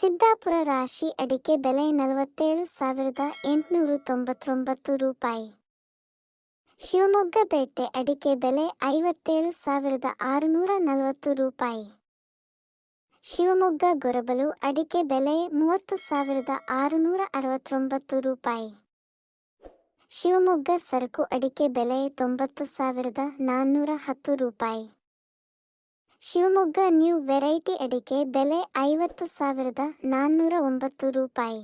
ಸಿದ್ದಾಪುರ ರಾಶಿ ಅಡಿಕೆ ಬೆಲೆ ನಲವತ್ತೇಳು ಸಾವಿರದ ಎಂಟುನೂರ ತೊಂಬತ್ತೊಂಬತ್ತು ರೂಪಾಯಿ. ಶಿವಮೊಗ್ಗ ಪೇಟೆ ಅಡಿಕೆ ಬೆಲೆ ಐವತ್ತೇಳು ಸಾವಿರದ ಆರುನೂರ ನಲವತ್ತು ರೂಪಾಯಿ. ಶಿವಮೊಗ್ಗ ಗೊರಬಲು ಅಡಿಕೆ ಬೆಲೆ ಮೂವತ್ತು ಸಾವಿರದ ಆರುನೂರ ಅರವತ್ತೊಂಬತ್ತು ರೂಪಾಯಿ. ಶಿವಮೊಗ್ಗ ಸರಕು ಅಡಿಕೆ ಬೆಲೆ ತೊಂಬತ್ತು ಸಾವಿರದ ನಾನ್ನೂರ ಹತ್ತು ರೂಪಾಯಿ. ಶಿವಮೊಗ್ಗ ನ್ಯೂ ವೆರೈಟಿ ಅಡಿಕೆ ಬೆಲೆ ಐವತ್ತು ಸಾವಿರದ ನಾನ್ನೂರ ಒಂಬತ್ತು ರೂಪಾಯಿ.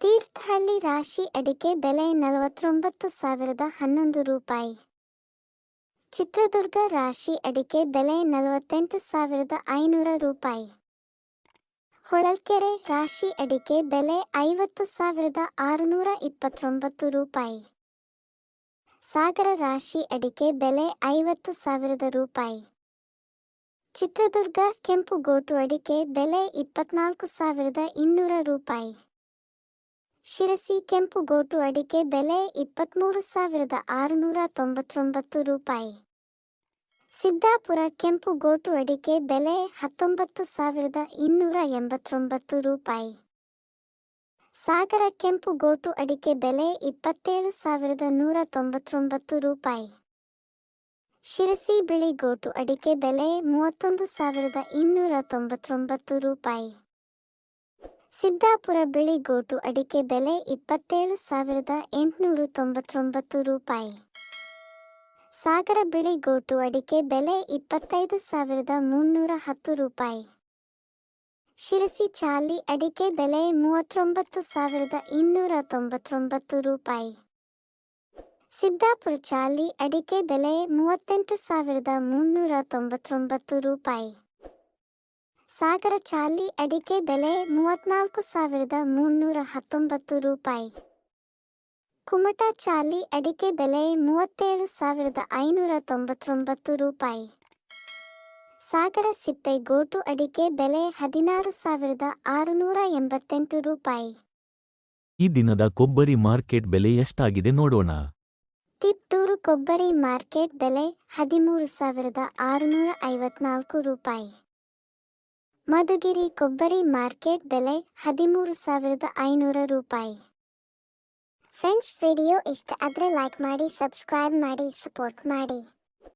ತೀರ್ಥಹಳ್ಳಿ ರಾಶಿ ಅಡಿಕೆ ಬೆಲೆ ನಲವತ್ತೊಂಬತ್ತು ಸಾವಿರದ ಹನ್ನೊಂದು ರೂಪಾಯಿ. ಚಿತ್ರದುರ್ಗ ರಾಶಿ ಅಡಿಕೆ ಬೆಲೆ ನಲವತ್ತೆಂಟು ಸಾವಿರದ ಐನೂರ ರೂಪಾಯಿ. ಹೊಳಲ್ಕೆರೆ ರಾಶಿ ಅಡಿಕೆ ಬೆಲೆ ಐವತ್ತು ಸಾವಿರದ ಆರುನೂರ ಇಪ್ಪತ್ತೊಂಬತ್ತು ರೂಪಾಯಿ. ಸಾಗರ ರಾಶಿ ಅಡಿಕೆ ಬೆಲೆ ಐವತ್ತು ಸಾವಿರದ ರೂಪಾಯಿ. ಚಿತ್ರದುರ್ಗ ಕೆಂಪು ಗೋಟು ಅಡಿಕೆ ಬೆಲೆ ಇಪ್ಪತ್ನಾಲ್ಕು ಸಾವಿರದ ಇನ್ನೂರ ರೂಪಾಯಿ. ಶಿರಸಿ ಕೆಂಪು ಗೋಟು ಅಡಿಕೆ ಬೆಲೆ ಇಪ್ಪತ್ತ್ಮೂರು ಸಾವಿರದ ಆರುನೂರ ತೊಂಬತ್ತೊಂಬತ್ತು ರೂಪಾಯಿ. ಸಿದ್ದಾಪುರ ಕೆಂಪು ಗೋಟು ಅಡಿಕೆ ಬೆಲೆ ಹತ್ತೊಂಬತ್ತು ಸಾವಿರದ ಇನ್ನೂರ ಎಂಬತ್ತೊಂಬತ್ತು ರೂಪಾಯಿ. ಸಾಗರ ಕೆಂಪು ಗೋಟು ಅಡಿಕೆ ಬೆಲೆ ಇಪ್ಪತ್ತೇಳು ಸಾವಿರದ ನೂರ ತೊಂಬತ್ತೊಂಬತ್ತು ರೂಪಾಯಿ. ಶಿರಸಿ ಬಿಳಿ ಗೋಟು ಅಡಿಕೆ ಬೆಲೆ ಮೂವತ್ತೊಂದು ಸಾವಿರದ ಇನ್ನೂರ ತೊಂಬತ್ತೊಂಬತ್ತು ರೂಪಾಯಿ. ಸಿದ್ದಾಪುರ ಬಿಳಿ ಗೋಟು ಅಡಿಕೆ ಬೆಲೆ ಇಪ್ಪತ್ತೇಳು ಸಾವಿರದ ಎಂಟುನೂರ ತೊಂಬತ್ತೊಂಬತ್ತು ರೂಪಾಯಿ. ಸಾಗರ ಬಿಳಿ ಗೋಟು ಅಡಿಕೆ ಬೆಲೆ ಇಪ್ಪತ್ತೈದು ಸಾವಿರದ ಮುನ್ನೂರ ಹತ್ತು ರೂಪಾಯಿ. ಶಿರಸಿ ಚಾಲಿ ಅಡಿಕೆ ಬೆಲೆ ಮೂವತ್ತೊಂಬತ್ತು ಸಾವಿರದ ಇನ್ನೂರ ತೊಂಬತ್ತೊಂಬತ್ತು ರೂಪಾಯಿ. ಸಿದ್ದಾಪುರ ಚಾಲಿ ಅಡಿಕೆ ಬೆಲೆ ಮೂವತ್ತೆಂಟು ಸಾವಿರದ ಮುನ್ನೂರ ತೊಂಬತ್ತೊಂಬತ್ತು ರೂಪಾಯಿ. ಸಾಗರ ಚಾಲಿ ಅಡಿಕೆ ಬೆಲೆ ಮೂವತ್ನಾಲ್ಕು ಸಾವಿರದ ಮುನ್ನೂರ ಹತ್ತೊಂಬತ್ತು ರೂಪಾಯಿ. ಕುಮಟಾ ಚಾಲಿ ಅಡಿಕೆ ಬೆಲೆ ಮೂವತ್ತೇಳು ಸಾವಿರದ ಐನೂರ ತೊಂಬತ್ತೊಂಬತ್ತು ರೂಪಾಯಿ. ಸಾಗರ ಸಿಪ್ಪೆ ಗೋಟು ಅಡಿಕೆ ಬೆಲೆ ಹದಿನಾರು ಸಾವಿರದ ಆರುನೂರ ಎಂಬತ್ತೆಂಟು ರೂಪಾಯಿ. ಈ ದಿನದ ಕೊಬ್ಬರಿ ಮಾರ್ಕೆಟ್ ಬೆಲೆ ಎಷ್ಟಾಗಿದೆ ನೋಡೋಣ. ತಿಪ್ಟೂರು ಕೊಬ್ಬರಿ ಮಾರ್ಕೆಟ್ ಬೆಲೆ ಹದಿಮೂರು ಸಾವಿರದ ಆರುನೂರ ಐವತ್ನಾಲ್ಕು ರೂಪಾಯಿ. ಮಧುಗಿರಿ ಕೊಬ್ಬರಿ ಮಾರ್ಕೆಟ್ ಬೆಲೆ ಹದಿಮೂರು ಸಾವಿರದ ಐನೂರ ರೂಪಾಯಿ. ಫ್ರೆಂಡ್ಸ್, ವಿಡಿಯೋ ಇಷ್ಟ ಆದರೆ ಲೈಕ್ ಮಾಡಿ ಸಬ್ಸ್ಕ್ರೈಬ್ ಮಾಡಿ ಸಪೋರ್ಟ್ ಮಾಡಿ.